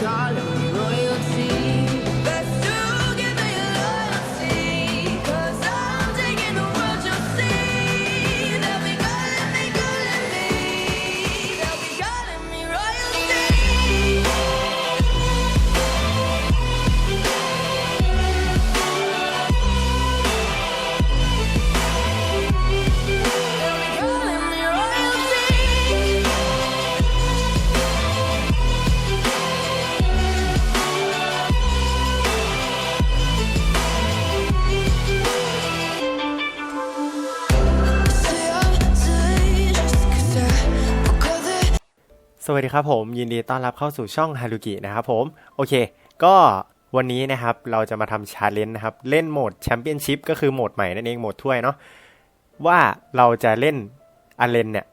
God. วัสดีครับผม ยินดีต้อนรับเข้าสู่ช่องฮารุกินะครับผม โอเค ก็วันนี้นะครับเราจะมาทำชาเลนจ์นะครับ เล่นโหมดแชมเปี้ยนชิพก็คือโหมดใหม่นั่นเองโหมดถ้วยเนาะว่าเราจะเล่นอาเลนเนี่ย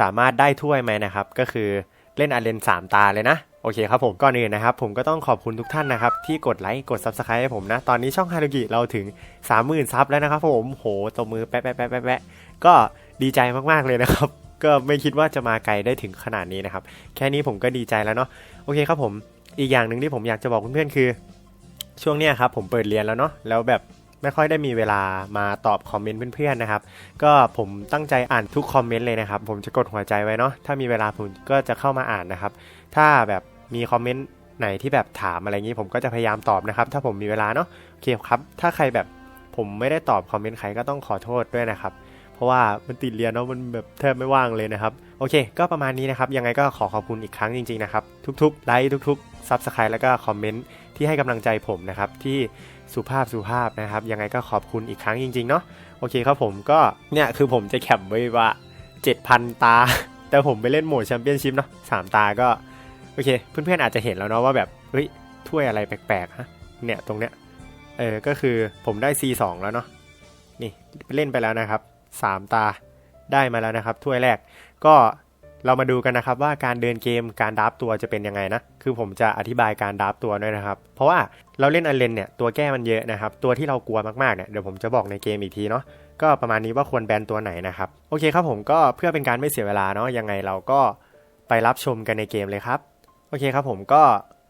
สามารถได้ถ้วยไหมนะครับ ก็คือเล่นอาเลนสามตาเลยนะ โอเคครับผมก่อนอื่นนะครับ ผมก็ต้องขอบคุณทุกท่านนะครับ ที่กดไลค์กด Subscribe ให้ผมนะ ตอนนี้ช่องฮารุกิเราถึง 30,000 ซับแล้วนะครับผมโหตบมือแปะแปะแปะแปะแปะก็ดีใจมากๆเลยนะครับก็ไม่คิดว่าจะมาไกลได้ถึงขนาดนี้นะครับ แค่นี้ผมก็ดีใจแล้วเนาะโอเคครับผมอีกอย่างหนึ่งที่ผมอยากจะบอกเพื่อนๆคือ ช่วงเนี้ยครับผมเปิดเรียนแล้วเนาะแล้วแบบไม่ค่อยได้มีเวลามาตอบคอมเมนต์เพื่อนๆนะครับ ก็ผมตั้งใจอ่านทุกคอมเมนต์เลยนะครับ ผมจะกดหัวใจไว้เนาะถ้ามีเวลาผมก็จะเข้ามาอ่านนะครับ ถ้าแบบมีคอมเมนต์ไหนที่แบบถามอะไรอย่างนี้ผมก็จะพยายามตอบนะครับ ถ้าผมมีเวลาเนาะโอเคครับ ถ้าใครแบบผมไม่ได้ตอบคอมเมนต์ใครก็ต้องขอโทษด้วยนะครับ เพราะว่ามันติดเรียนเนาะมันแบบแทบไม่ว่างเลยนะครับ โอเค ก็ประมาณนี้นะครับ ยังไงก็ขอขอบคุณอีกครั้งจริงๆนะครับ ทุกๆไลค์ทุกๆซับสไครต์แล้วก็คอมเมนต์ที่ให้กำลังใจผมนะครับ ที่สุภาพสุภาพนะครับ ยังไงก็ขอบคุณอีกครั้งจริงๆเนาะโอเคครับผมก็เนี่ยคือผมจะแคปไว้ว่า 7,000 ตา แต่ผมไปเล่นโหมดแชมเปี้ยนชิพเนาะสามตาก็โอเค เพื่อนๆอาจจะเห็นแล้วเนาะว่าแบบเฮ้ยถ้วยอะไรแปลกๆฮะเนี่ยตรงเนี้ยเออก็คือผมได้ C2 แล้วเนาะนี่เล่นไปแล้วนะครับ สามตาได้มาแล้วนะครับถ้วยแรกก็เรามาดูกันนะครับว่าการเดินเกมการดับตัวจะเป็นยังไงนะ คือผมจะอธิบายการดับตัวด้วยนะครับ เพราะว่าเราเล่นอันเลนเนี่ยตัวแก้มันเยอะนะครับ ตัวที่เรากลัวมากๆเนี่ยเดี๋ยวผมจะบอกในเกมอีกทีเนาะ ก็ประมาณนี้ว่าควรแบนตัวไหนนะครับ โอเคครับผมก็เพื่อเป็นการไม่เสียเวลาเนาะยังไงเราก็ไปรับชมกันในเกมเลยครับ โอเคครับผมก็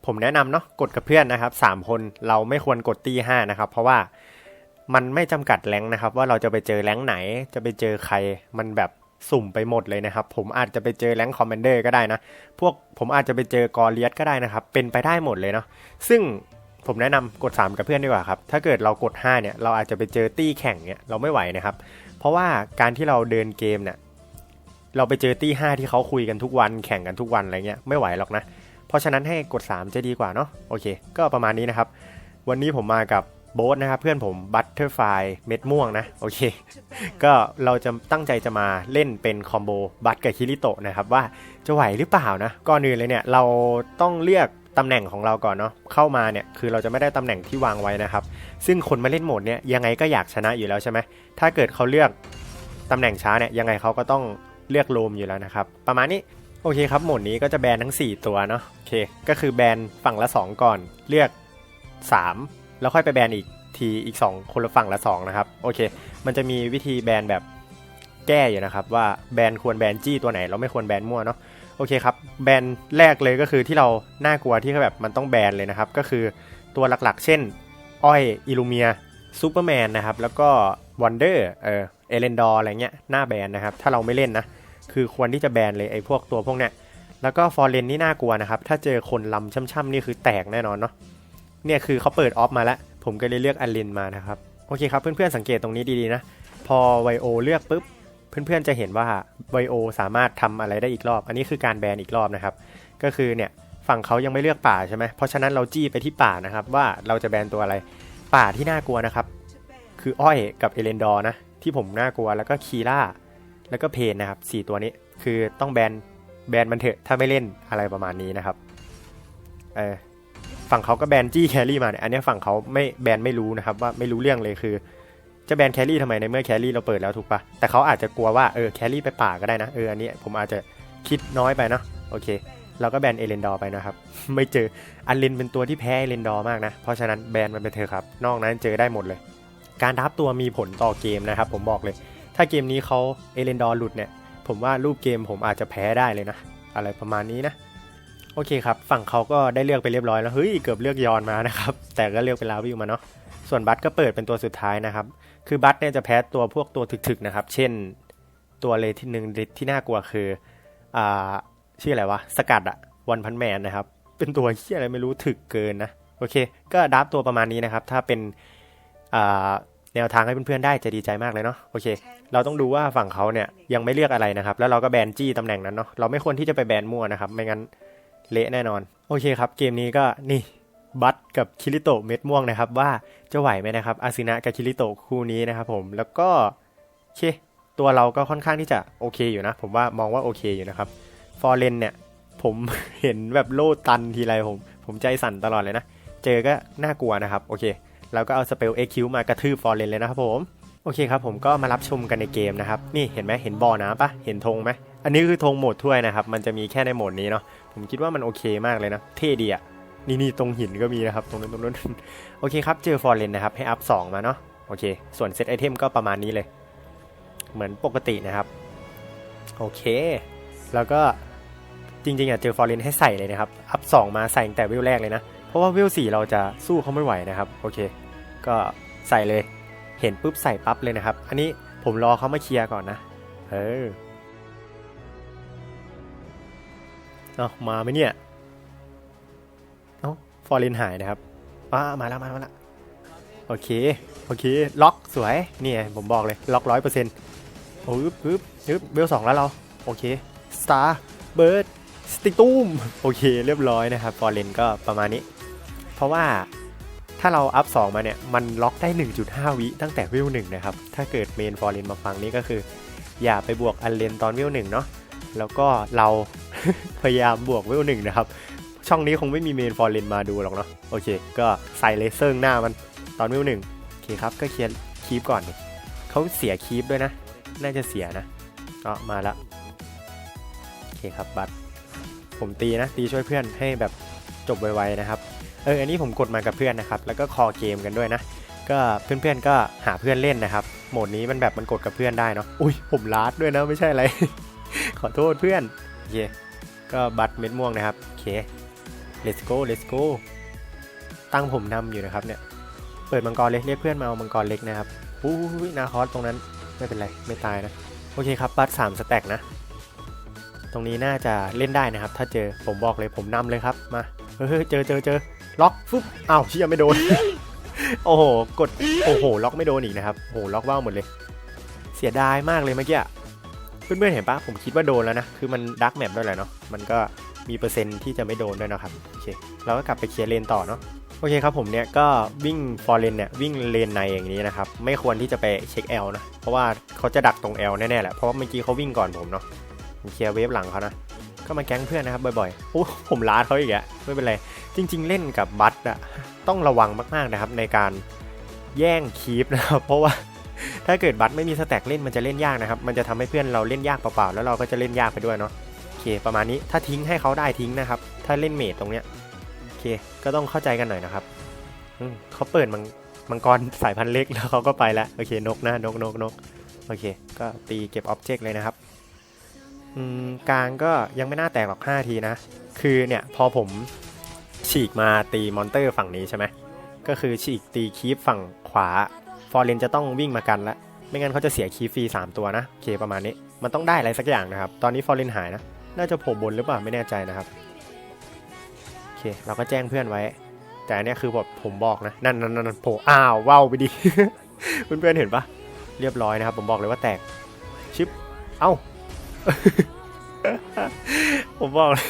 ผมแนะนำเนาะกดกับเพื่อนนะครับสามคนเราไม่ควรกดตีห้านะครับเพราะว่า มันไม่จำกัดแรงนะครับ ว่าเราจะไปเจอแรงไหน จะไปเจอใคร มันแบบสุ่มไปหมดเลยนะครับ ผมอาจจะไปเจอแรงค์คอมมนเดอร์ก็ได้นะ พวกผมอาจจะไปเจอกอเลียสก็ได้นะครับ เป็นไปได้หมดเลยเนาะ ซึ่งผมแนะนำกด 3 กับเพื่อนดีกว่าครับ ถ้าเกิดเรากด 5 เนี่ย เราอาจจะไปเจอตี้แข่งเนี่ย เราไม่ไหวนะครับ เพราะว่าการที่เราเดินเกมเนี่ย เราไปเจอตี้5ที่เขาคุยกันทุกวัน แข่งกันทุกวันอะไรเงี้ย ไม่ไหวหรอกนะ เพราะฉะนั้นให้กด 3 จะดีกว่าเนาะ โอเค ก็ประมาณนี้นะครับ วันนี้ผมมากับ โบ๊ทนะครับเพื่อนผมบัตเตอร์ไฟเม็ดม่วงนะโอเค ก็เราจะตั้งใจจะมาเล่นเป็นคอมโบบัตกับคิริโตะนะครับว่าจะไหวหรือเปล่านะก่อนอื่นเลยเนี่ยเราต้องเลือกตำแหน่งของเราก่อนเนาะเข้ามาเนี่ยคือเราจะไม่ได้ตำแหน่งที่วางไว้นะครับ ซึ่งคนมาเล่นโหมดเนี่ยยังไงก็อยากชนะอยู่แล้วใช่ไหมถ้าเกิดเขาเลือกตำแหน่งช้าเนี่ยยังไงเขาก็ต้องเลือกโลมอยู่แล้วนะครับประมาณนี้โอเคครับโหมดนี้ก็จะแบนทั้ง 4 ตัวเนาะโอเค ก็คือแบนฝั่งละ 2 ก่อนเลือก 3 แล้วค่อยไปแบนอีกทีอีก 2 คนละฝั่งละ2นะครับโอเค มันจะมีวิธีแบนแบบแก้อยู่นะครับ ว่าแบนควรแบนจี้ตัวไหน เราไม่ควรแบนมั่วเนาะโอเคครับแบนแรกเลยก็คือที่เราน่ากลัวที่แบบมันต้องแบนเลยนะครับ ก็คือตัวหลักๆ เช่น อ้อยอิลูเมียซูเปอร์แมนนะครับแล้วก็วันเดอร์เออเอเลนดอร์อะไรเงี้ยหน้าแบนนะครับถ้าเราไม่เล่นนะคือควรที่จะแบนเลยไอ้พวกตัวพวกเนี้ยแล้วก็ฟอร์เรนนี่น่ากลัวนะครับถ้าเจอคนลำช่ำๆนี่คือแตกแน่นอนเนาะ เนี่ยคือเขาเปิดออฟมาแล้ว ผมก็เลยเลือกอลินมานะครับ โอเคครับเพื่อนๆสังเกตตรงนี้ดีๆนะ พอไวโอเลือกปุ๊บ เพื่อนๆจะเห็นว่าไวโอสามารถทำอะไรได้อีกรอบ อันนี้คือการแบนอีกรอบนะครับ ก็คือเนี่ยฝั่งเขายังไม่เลือกป่าใช่ไหมเพราะฉะนั้นเราจี้ไปที่ป่านะครับว่าเราจะแบนตัวอะไร ป่าที่น่ากลัวนะครับ คืออ้อยกับเอเลนดอร์นะที่ผมน่ากลัวแล้วก็คีล่าแล้วก็เพนนะครับสี่ตัวนี้คือต้องแบนแบนมันเถอะถ้าไม่เล่นอะไรประมาณนี้นะครับเออ ฝั่งเขาก็แบนจี้แครี่มาเนี่ยอันนี้ฝั่งเขาไม่แบนไม่รู้นะครับว่าไม่รู้เรื่องเลยคือ จะแบนแครี่ทำไมในเมื่อแครี่เราเปิดแล้วถูกปะแต่เขาอาจจะกลัวว่าเออแครี่ไปป่าก็ได้นะเอออันนี้ผมอาจจะคิดน้อยไปเนาะโอเคเราก็แบนเอเลนดอร์ไปนะครับ ไม่เจออันเลนเป็นตัวที่แพ้เอเลนดอร์มากนะ เพราะฉะนั้นแบนมันไปเถอะครับ นอกนั้นเจอได้หมดเลย การดับตัวมีผลต่อเกมนะครับ ผมบอกเลย ถ้าเกมนี้เขาเอเลนดอร์หลุดเนี่ย ผมว่ารูปเกมผมอาจจะแพ้ได้เลยนะ อะไรประมาณนี้นะ โอเคครับ ฝั่งเขาก็ได้เลือกไปเรียบร้อยแล้ว เฮ้ย เกือบเลือกยอนมานะครับ แต่ก็เลือกเป็นลาวิวมาเนาะ ส่วนบัตก็เปิดเป็นตัวสุดท้ายนะครับ คือบัตเนี่ยจะแพ้ตัวพวกตัวถึกๆนะครับ เช่น ตัวเลยที่หนึ่งที่น่ากลัวคือ อ่า ชื่ออะไรวะ สกัดอะวันพันแมนนะครับ เป็นตัวเฮียอะไรไม่รู้ถึกเกินนะ โอเค ก็ดับตัวประมาณนี้นะครับ ถ้าเป็น อ่า แนวทางให้เพื่อนๆได้จะดีใจมากเลยเนาะ โอเค เราต้องดูว่าฝั่งเขาเนี่ยยังไม่เลือกอะไรนะครับ แล้วเราก็แบนจี้ตำแหน่งนั้นเนาะ เราไม่ควรที่จะไปแบนมั่วนะครับ ไม่งั้น เละแน่นอน โอเคครับ เกมนี้ก็นี่บัตกับคิริโตะเม็ดม่วงนะครับ ว่าจะไหวไหมนะครับอาซินะกับคิริโตะคู่นี้นะครับผมแล้วก็โอเคตัวเราก็ค่อนข้างที่จะโอเคอยู่นะ ผมว่ามองว่าโอเคอยู่นะครับฟอร์เรนเนี่ยผมเห็นแบบโลดตันทีไรผม ผมใจสั่นตลอดเลยนะ เจอก็น่ากลัวนะครับ โอเคแล้วก็เอาสเปลเอ็กคิวมากระทืบฟอร์เรนเลยนะครับผมโอเคครับผมก็มารับชมกันในเกมนะครับ นี่เห็นไหมเห็นบ่อน้ำปะเห็นธงไหมอันนี้คือธงโหมดถ้วยนะครับ มันจะมีแค่ในโหมดนี้เนาะ ผมคิดว่ามันโอเคมากเลยนะ เท่ดีอะนี่นี่ตรงหินก็มีนะครับ ตรงนั้นตรงนั้นโอเคครับ เจอฟอร์เรนนะครับ ให้อัพ2มาเนาะ โอเค ส่วนเซตไอเทมก็ประมาณนี้เลย เหมือนปกตินะครับ โอเค แล้วก็จริงๆอะเจอฟอร์เรนให้ใส่เลยนะครับ อัพ2มาใส่แต่วิวแรกเลยนะ เพราะว่าวิว4เราจะสู้เขาไม่ไหวนะครับ โอเค ก็ใส่เลย เห็นปุ๊บใส่ปั๊บเลยนะครับ อันนี้ผมรอเขามาเคลียร์ก่อนนะ เออ เอามาไหมเนี่ย เอาฟอร์เรนหายนะครับอ่ามาแล้วมาแล้วโอเค โอเค ล็อกสวย นี่ไงผมบอกเลย ล็อกร้อยเปอร์เซ็นต์โอ้ยปึ๊บปึ๊บเบลสองแล้วเรา โอเค สตาร์เบิร์ดสติตูมโอเค เรียบร้อยนะครับ ฟอร์เรนก็ประมาณนี้ เพราะว่าถ้าเราอัพ 2 มาเนี่ย มันล็อกได้ 1.5 วิตั้งแต่วิวหนึ่งนะครับ ถ้าเกิดเมนฟอร์เรนมาฟังนี่ก็คือ อย่าไปบวกอันเลนตอนวิวหนึ่งเนาะ แล้วก็เรา พยายามบวกวิวหนึ่งนะครับ ช่องนี้คงไม่มีเมนฟอร์เรนมาดูหรอกเนาะโอเค ก็ใส่เลเซอร์หน้ามันตอนวิวหนึ่งโอเคครับ ก็เคลียร์คีปก่อนเขาเสียคีปด้วยนะ น่าจะเสียนะก็มาละโอเคครับบัตรผมตีนะ ตีช่วยเพื่อนให้แบบจบไวๆนะครับเอออันนี้ผมกดมากับเพื่อนนะครับ แล้วก็คอเกมกันด้วยนะ ก็เพื่อนๆก็หาเพื่อนเล่นนะครับ โหมดนี้มันแบบมันกดกับเพื่อนได้เนาะ อุ้ยผมลาดด้วยนะไม่ใช่อะไร ขอโทษเพื่อนโอเค ก็บัตรเม็ดม่วงนะครับ โอเค let's go let's go ตั้งผมนำอยู่นะครับเนี่ย เปิดมังกรเล็กเรียกเพื่อนมาเอามังกรเล็กนะครับอุ้ยนาคอสตรงนั้นไม่เป็นไร ไม่ตายนะ โอเคครับ บัตรสามสแต็กนะ ตรงนี้น่าจะเล่นได้นะครับ ถ้าเจอผมบอกเลยผมนำเลยครับ มา เฮ้ยเจอเจอเจอล็อกฟึบอ้าวเชี่ยไม่โดน โอ้โห กด โอ้โห ล็อกไม่โดนอีกนะครับ โอ้โห ล็อกว่าวหมดเลย เสียดายมากเลยเมื่อกี้ เพื่อนๆเห็นปะผมคิดว่าโดนแล้วนะ คือมันดักแมปด้วยแหละเนาะ มันก็มีเปอร์เซ็นต์ที่จะไม่โดนด้วยนะครับ โอเค เราก็กลับไปเคลียร์เลนต่อเนาะ โอเคครับผมเนี่ยก็วิ่งฟอร์เลนเนี่ยวิ่งเลนในอย่างนี้นะครับ ไม่ควรที่จะไปเช็ค L นะ เพราะว่าเขาจะดักตรง L แน่ๆแหละ เพราะว่าเมื่อกี้เขาวิ่งก่อนผมเนาะผมเคลียร์เวฟหลังเขานะ ก็มาแก๊งเพื่อนนะครับบ่อยๆ โอ้ผมล้าเขาอีกอะไม่เป็นไร จริง ๆ เล่นกับบัตอะต้องระวังมากๆนะครับในการแย่งคีปนะครับ เพราะว่า ถ้าเกิดบัตไม่มีสแต็กเล่นมันจะเล่นยากนะครับ มันจะทำให้เพื่อนเราเล่นยากเปล่าๆ แล้วเราก็จะเล่นยากไปด้วยเนาะ โอเค ประมาณนี้ ถ้าทิ้งให้เขาได้ทิ้งนะครับ ถ้าเล่นเมดตรงเนี้ย โอเค ก็ต้องเข้าใจกันหน่อยนะครับอืเขาเปิดมังมังกรสายพันธุ์เล็กแล้วเขาก็ไปแล้ว โอเค นกนะนกนกนกโอเค ก็ตีเก็บอ็อบเจกต์เลยนะครับอืมกลางก็ยังไม่น่าแตกหรอก5ทีนะ คือเนี่ยพอผมฉีกมาตีมอนเตอร์ฝั่งนี้ใช่ไหมก็คือฉีกตีคีฟฝั่งขวา ฟอร์เรนจะต้องวิ่งมากันละไม่งั้นเขาจะเสียคีฟรี3ตัวนะโอเคประมาณนี้ มันต้องได้อะไรสักอย่างนะครับ ตอนนี้ฟอร์เรนหายนะ น่าจะโผล่บนหรือเปล่าไม่แน่ใจนะครับโอเคเราก็แจ้งเพื่อนไว้ แต่อันนี้คือแบบผมบอกนะ นั่นนั่นนั่นโผล่อ้าวว้าวไปดิเพื่อนๆเห็นปะเรียบร้อยนะครับ ผมบอกเลยว่าแตกชิปเอ้าผมบอกเลย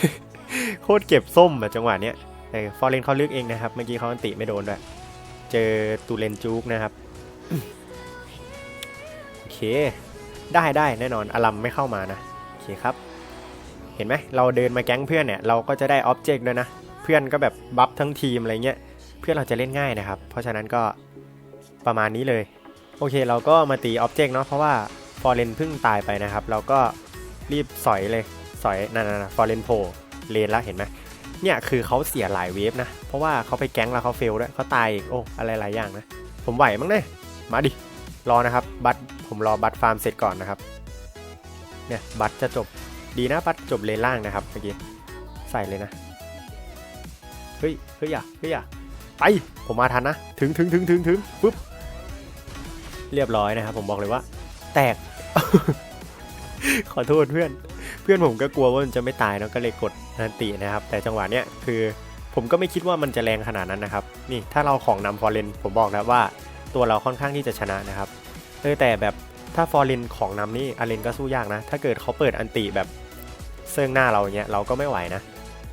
โคตรเก็บส้มอะจังหวะเนี้ยแต่ฟอร์เรนเขาลึกเองนะครับ เมื่อกี้เขาอันติไม่โดนด้วย เจอตูเลนจูกนะครับ โอเค ได้ได้แน่นอนอลัมไม่เข้ามานะ โอเคครับ เห็นไหมเราเดินมาแก๊งเพื่อนเนี่ย เราก็จะได้ออบเจกต์ด้วยนะ เพื่อนก็แบบบัฟทั้งทีมอะไรเงี้ย เพื่อนเราจะเล่นง่ายนะครับ เพราะฉะนั้นก็ประมาณนี้เลย โอเคเราก็มาตีออบเจกต์เนาะเพราะว่าฟอร์เรนเพิ่งตายไปนะครับ เราก็รีบสอยเลยสอยนั่นๆฟอร์เรนโผล่เลนละเห็นไหมเนี่ยคือเขาเสียหลายเวฟนะ เพราะว่าเขาไปแก๊งแล้วเขาเฟลด้วยเขาตายอีกโอ้อะไรหลายอย่างนะ ผมไหวมั้งเนี่ย มาดิ รอนะครับ บัตรผมรอบัตรฟาร์มเสร็จก่อนนะครับ เนี่ยบัตรจะจบ ดีนะบัตรจบเลนล่างนะครับเมื่อกี้ ใส่เลยนะ เฮ้ย เฮ้ยอย่าเฮ้ยอย่าไป ผมมาทันนะ ถึงถึงถึงถึงถึงปุ๊บ เรียบร้อยนะครับ ผมบอกเลยว่า แตก ขอโทษเพื่อน เพื่อนผมก็กลัวว่ามันจะไม่ตายเนอะก็เลยกดนันตินะครับ แต่จังหวะเนี้ยคือผมก็ไม่คิดว่ามันจะแรงขนาดนั้นนะครับ นี่ถ้าเราของนำฟอร์เรนผมบอกแล้วว่า ตัวเราค่อนข้างที่จะชนะนะครับเออแต่แบบถ้าฟอร์เรนของนำนี่อาเลนก็สู้ยากนะ ถ้าเกิดเขาเปิดอันติแบบเซิงหน้าเราอย่างเงี้ยเราก็ไม่ไหวนะ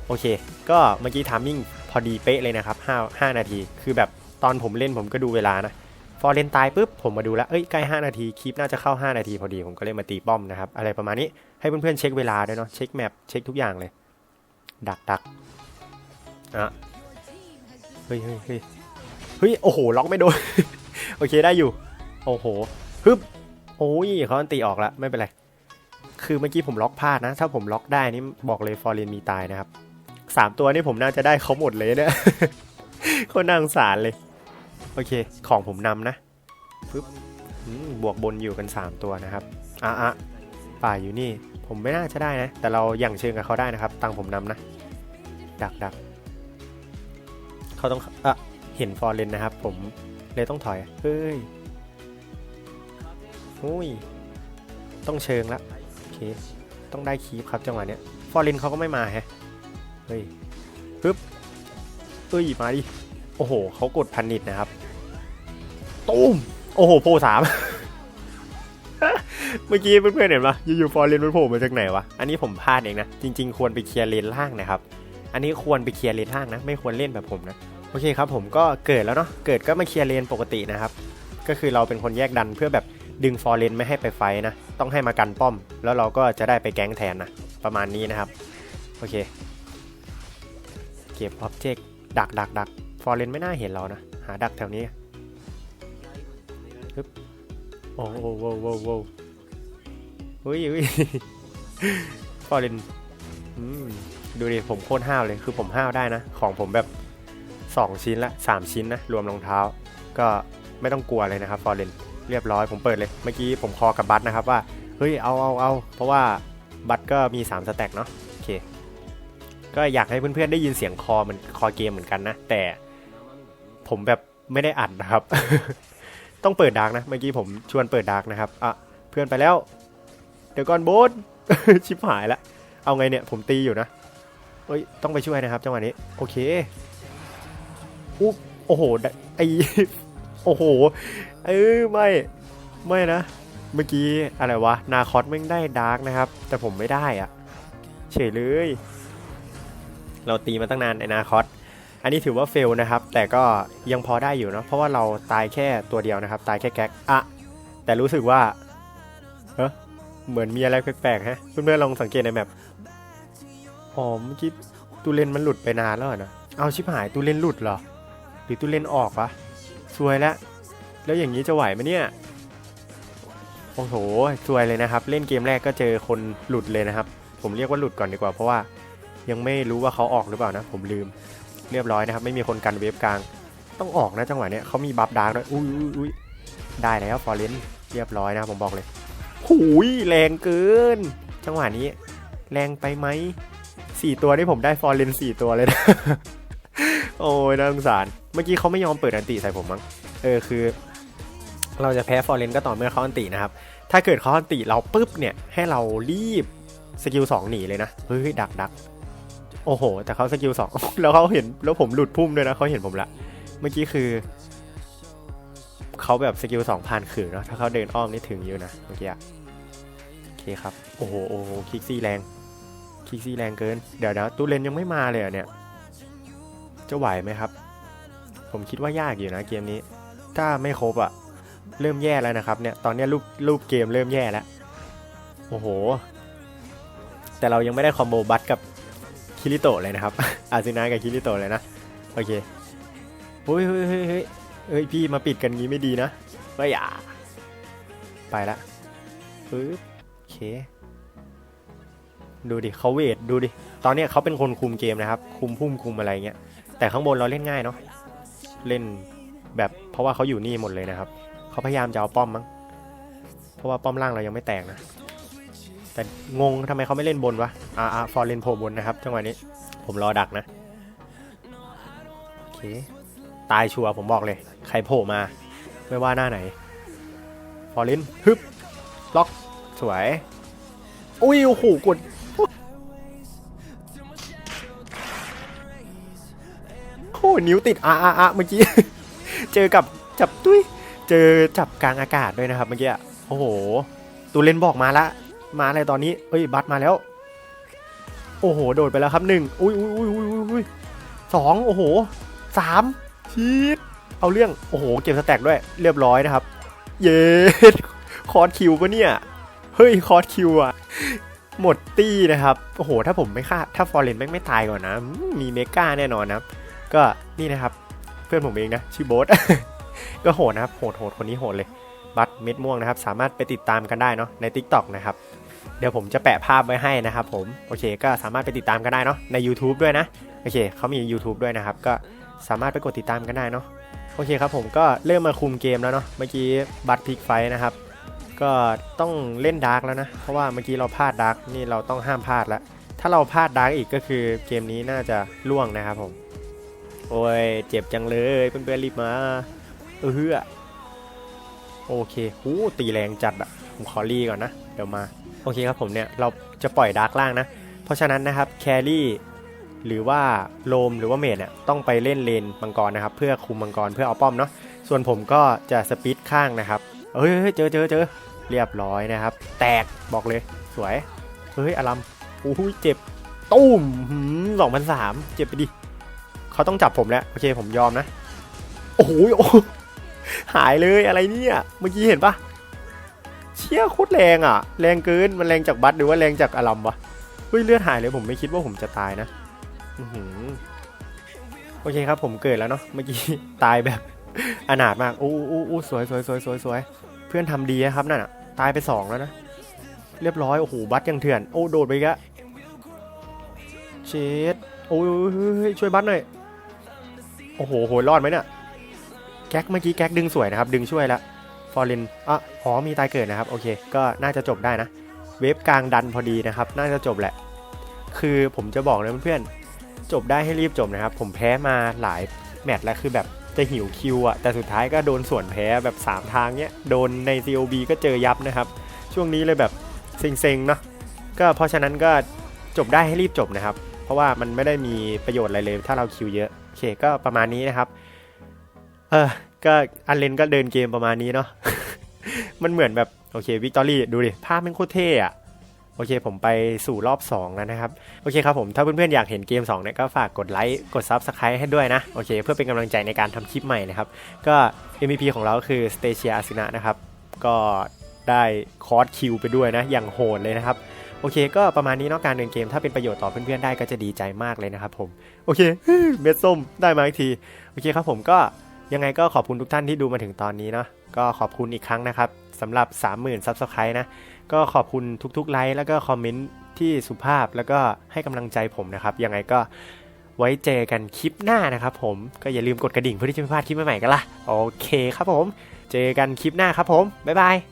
โอเค ก็เมื่อกี้ทามมิ่งพอดีเป๊ะเลยนะครับ5 5 นาที คือแบบตอนผมเล่นผมก็ดูเวลานะฟอร์เรนตายปุ๊บผมมาดูแล้ว เอ้ยใกล้5นาทีคลิปน่าจะเข้า 5 นาทีพอดีผมก็เลยมาตีป้อมนะครับ อะไรประมาณนี้ให้เพื่อนๆเช็คเวลาด้วยเนาะเช็คแมปเช็คทุกอย่างเลย ดักดักอะเฮ้ยเฮ้ยเฮ้ยเฮ้ยโอ้โหล็อกไม่โดน โอเคได้อยู่ โอ้โหฮึบโอ้ยเขาอันตีออกแล้วไม่เป็นไร คือเมื่อกี้ผมล็อกพลาดนะ ถ้าผมล็อกได้นี่บอกเลยฟอร์เรนมีตายนะครับสามตัวนี่ผมน่าจะได้เขาหมดเลยเนี่ยคนน่าสงสารเลย โอเค ของผมนำนะปึ๊บบวกบนอยู่กัน 3 ตัวนะครับอะอะป่าอยู่นี่ ผมไม่น่าจะได้นะ แต่เราอย่างเชิงกับเขาได้นะครับ ตังผมนำนะ ดักดักเขาต้องอะเห็นฟอร์เรนนะครับ ผม เลยต้องถอย เฮ้ยอุ้ย ต้องเชิงละ โอเค ต้องได้คีฟครับจังหวะเนี้ย ฟอร์เรนเขาก็ไม่มาแฮะ เฮ้ยปึ๊บเอ้ย มาดิ โอ้โห เขากดพันนิดนะครับตุ้มโอ้โห โพสาม เมื่อกี้เพื่อนๆเห็นปะอยู่ๆฟอร์เรนมันโผล่มาจากไหนวะ อันนี้ผมพลาดเองนะ จริง ๆ ควรไปเคลียร์เลนล่างนะครับ อันนี้ควรไปเคลียร์เลนล่างนะ ไม่ควรเล่นแบบผมนะ โอเคครับผมก็เกิดแล้วเนาะเกิดก็มาเคลียร์เลนปกตินะครับ ก็คือเราเป็นคนแยกดันเพื่อแบบดึงฟอร์เรนไม่ให้ไปไฟนะต้องให้มากันป้อม แล้วเราก็จะได้ไปแก๊งแทนนะประมาณนี้นะครับโอเค เก็บอ็อบเจกต์ดักดักดักฟอร์เรนไม่น่าเห็นเรานะ หาดักแถวนี้ปึ๊บโอ้โหโว้โว้โว้เฮ้ยเฮ้ยฟอร์เรนอืมดูดิผมโคตรห้าวเลยคือผมห้าวได้นะ ของผมแบบ 2 ชิ้นละ 3 ชิ้นนะ รวมรองเท้า ก็ไม่ต้องกลัวเลยนะครับฟอร์เรนเรียบร้อยผมเปิดเลย เมื่อกี้ผมคอกับบัตนะครับว่า เฮ้ย เอาเอาเอาเพราะว่าบัตก็มี 3 สแต็กเนาะโอเค ก็อยากให้เพื่อนๆได้ยินเสียงคอมันคอเกมเหมือนกันนะ แต่ผมแบบไม่ได้อัดนะครับ ต้องเปิดดาร์กนะ เมื่อกี้ผมชวนเปิดดาร์กนะครับอะเพื่อนไปแล้ว เดี๋ยวก่อนโบสชิบหายละ เอาไงเนี่ยผมตีอยู่นะเอ้ยต้องไปช่วยนะครับจังหวะนี้ โอเค อุ๊บโอ้โหไอโอ้โหเออไม่ไม่นะ เมื่อกี้อะไรวะนาคอสแม่งได้ดาร์กนะครับ แต่ผมไม่ได้อะเฉยเลย เราตีมาตั้งนานในนาคอสอันนี้ถือว่าเฟลนะครับ แต่ก็ยังพอได้อยู่เนาะเพราะว่าเราตายแค่ตัวเดียวนะครับ ตายแค่แก๊กอะแต่รู้สึกว่าเออเหมือนมีอะไรแปลกๆฮะเพื่อนๆลองสังเกตในแมปอ๋อเมื่อกี้ตูเลนมันหลุดไปนานแล้วนะเอาชิบหายตูเลนหลุดเหรอ รือตู้เล่นออกวะซวยแล้ว แล้วอย่างนี้จะไหวไหมเนี่ย โอ้โหซวยเลยนะครับ เล่นเกมแรกก็เจอคนหลุดเลยนะครับ ผมเรียกว่าหลุดก่อนดีกว่า เพราะว่ายังไม่รู้ว่าเขาออกหรือเปล่านะ ผมลืม เรียบร้อยนะครับ ไม่มีคนกันเวฟกลาง ต้องออกนะจังหวะเนี้ยเขามีบัฟดาร์กด้วย อุ้ยอุ้ยอุ้ยได้แล้วฟอร์เรนเรียบร้อยนะผมบอกเลยหูยแรงเกิน จังหวะนี้ แรงไปไหมสี่ตัวนี่ผมได้ฟอร์เรนสี่ตัวเลยนะ โอ้ยน่าสงสาร เมื่อกี้เขาไม่ยอมเปิดอันติใส่ผมมั้ง เออคือ เราจะแพ้ฟอร์เรนก็ต่อเมื่อเขาอันตินะครับ ถ้าเกิดเขาอันติเราปุ๊บเนี่ยให้เรารีบสกิลสองหนีเลยนะ เฮ้ยดักดักโอ้โห แต่เขาสกิลสองแล้วเขาเห็นแล้วผมหลุดพุ่มด้วยนะเขาเห็นผมละ เมื่อกี้คือเขาแบบสกิลสองพันขืนเนาะถ้าเขาเดินอ้อมนี่ถึงอยู่นะเมื่อกี้อะโอเคครับ โอ้โหโอ้โหคิกซี่แรงคิกซี่แรงเกิน เดี๋ยวเดี๋ยวตู้เลนยังไม่มาเลยเหรอเนี่ยจะไหวไหมครับ ผมคิดว่ายากอยู่นะเกมนี้ ถ้าไม่ครบอะเริ่มแย่แล้วนะครับเนี่ยตอนนี้รูปรูปเกมเริ่มแย่แล้วโอ้โห แต่เรายังไม่ได้คอมโบบัตกับคิริโตะเลยนะครับอาซินากับคิริโตะเลยนะโอเคเฮ้ยเฮ้ยเฮ้ยเฮ้ยเฮ้ยพี่มาปิดกันงี้ไม่ดีนะไม่อย่าไปละปึ๊บโอเค ดูดิเขาเวทดูดิ ตอนนี้เขาเป็นคนคุมเกมนะครับ คุมพุ่มคุมอะไรเงี้ย แต่ข้างบนเราเล่นง่ายเนาะ เล่นแบบเพราะว่าเขาอยู่นี่หมดเลยนะครับเขาพยายามจะเอาป้อมมั้งเพราะว่าป้อมล่างเรายังไม่แตกนะ แต่งงทำไมเขาไม่เล่นบนวะอ่าอ่าฟอร์เลนโผล่บนนะครับจังหวะนี้ผมรอดักนะโอเคตายชัวร์ผมบอกเลย ใครโผล่มา ไม่ว่าหน้าไหน ฟอร์ลินฮึบล็อกสวย อุ้ยโอ้โหกด นิ้วติดอะอะอะเมื่อกี้ เจอกับจับตุ้ย เจอจับกลางอากาศด้วยนะครับเมื่อกี้ โอ้โหตูเลนบอกมาละ มาอะไรตอนนี้ เอ้ย บัตมาแล้ว โอ้โห โดดไปแล้วครับหนึ่งอุ้ยอุ้ยอุ้ยอุ้ยอุ้ยสองโอ้โหสามชีดเอาเรื่อง โอ้โห เก็บสแต็กด้วย เรียบร้อยนะครับ เย้คอร์สคิวปะเนี่ย เฮ้ย คอร์สคิวอะหมดตี้นะครับ โอ้โห ถ้าผมไม่ฆ่า ถ้าฟอร์เรนแม่งไม่ตายก่อนนะ มีเมกาแน่นอนนะครับ ก็นี่นะครับเพื่อนผมเองนะชื่อโบ๊ทก็โหดนะครับโหดโหดคนนี้โหดเลย บัตเม็ดม่วงนะครับ สามารถไปติดตามกันได้เนาะใน Tik t o อกนะครับ เดี๋ยวผมจะแปะภาพไว้ให้นะครับผมโอเค ก็สามารถไปติดตามกันได้เนาะใน YouTube ด้วยนะโอเคเขามี YouTube ด้วยนะครับ ก็สามารถไปกดติดตามกันได้เนาะโอเคครับผมก็เริ่มมาคุมเกมแล้วเนาะเมื่อกี้บัตพิกไฟนะครับ ก็ต้องเล่นดาร์กแล้วนะ เพราะว่าเมื่อกี้เราพลาดดาร์กนี่เราต้องห้ามพลาดแล้วถ้าเราพลาดดาร์กอีกก็คือเกมนี้น่าจะล่วงนะครับผม โอ้ย เจ็บจังเลยเพื่อนๆรีบมา เออเฮือโอเคหูตีแรงจัดอะผมขอรีก่อนนะ เดี๋ยวมา โอเคครับผมเนี่ย เราจะปล่อยดาร์กล่างนะ เพราะฉะนั้นนะครับแครี่หรือว่าโลมหรือว่าเมดเนี่ยต้องไปเล่นเลนมังกรนะครับ เพื่อคุมมังกรเพื่อเอาป้อมเนาะส่วนผมก็จะสปีดข้างนะครับเฮ้ยเจอเจอเจอเรียบร้อยนะครับ แตกบอกเลยสวย เฮ้ยอลัมอู้หูเจ็บ ตุ้มสองพันสามเจ็บไปดิ เขาต้องจับผมแล้ว โอเคผมยอมนะโอ้โหโอ้โหหายเลยอะไรเนี่ย เมื่อกี้เห็นปะเชี่ยโคตรแรงอะ แรงเกิน มันแรงจากบัตหรือว่าแรงจากอลัมวะ เฮ้ยเลือดหายเลยผมไม่คิดว่าผมจะตายนะ อื้อหือโอเคครับผมเกิดแล้วเนาะ เมื่อกี้ตายแบบอนาถมากโอ้โอ้โอ้สวยสวยสวยสวยสวย เพื่อนทำดีนะครับนั่นอะ ตายไปสองแล้วนะ เรียบร้อย โอ้โหบัตยังเถื่อน โอ้โดดไปอีกอะเชดโอ้ยช่วยบัตหน่อยโอ้โหโหรอดไหมเนี่ยแก๊กเมื่อกี้แก๊กดึงสวยนะครับ ดึงช่วยละฟอร์เรนอะอ๋อมีตายเกิดนะครับ โอเค ก็น่าจะจบได้นะ เวฟกลางดันพอดีนะครับ น่าจะจบแหละ คือผมจะบอกเลยเพื่อนๆจบได้ให้รีบจบนะครับ ผมแพ้มาหลายแมตช์แล้วคือแบบจะหิวคิวอะแต่สุดท้ายก็โดนส่วนแพ้แบบ 3 ทางเนี้ย โดนใน COB ก็เจอยับนะครับ ช่วงนี้เลยแบบเซ็งๆเนาะก็เพราะฉะนั้นก็จบได้ให้รีบจบนะครับ เพราะว่ามันไม่ได้มีประโยชน์อะไรเลย ถ้าเราคิวเยอะ อเคก็ประมาณนี้นะครับ เออก็อันเลนก็เดินเกมประมาณนี้เนาะ มันเหมือนแบบ โอเควิกตอรี่ดูดิ ภาพม่งโคตรเท่อะโอเคผมไปสู่รอบ 2 แล้วนะครับ โอเคครับผม ถ้าเพื่อนๆอยากเห็นเกม2เนี่ยก็ฝากกดไลค์กด Subscribe ให้ด้วยนะ โอเค เพื่อเป็นกำลังใจในการทำคลิปใหม่นะครับ ก็ MVP ของเราคือ s t a c i a a s i n a นะครับ ก็ได้คอร์สคิวไปด้วยนะ อย่างโหดเลยนะครับ โอเค ก็ประมาณนี้เนาะการเดินเกม ถ้าเป็นประโยชน์ต่อเพื่อนๆได้ก็จะดีใจมากเลยนะครับผมโอเคเม็ดส้มได้มาอีกทีโอเคครับผมก็ยังไงก็ขอบคุณทุกท่านที่ดูมาถึงตอนนี้เนาะก็ขอบคุณอีกครั้งนะครับสำหรับ 30,000 Subscribe นะก็ขอบคุณทุกๆไลค์แล้วก็คอมเมนต์ที่สุภาพแล้วก็ให้กำลังใจผมนะครับยังไงก็ไว้เจอกันคลิปหน้านะครับผมก็อย่าลืมกดกระดิ่งเพื่อที่จะไม่พลาดคลิปใหม่ๆกันล่ะโอเคครับผม เจอกันคลิปหน้าครับผมบ๊ายบาย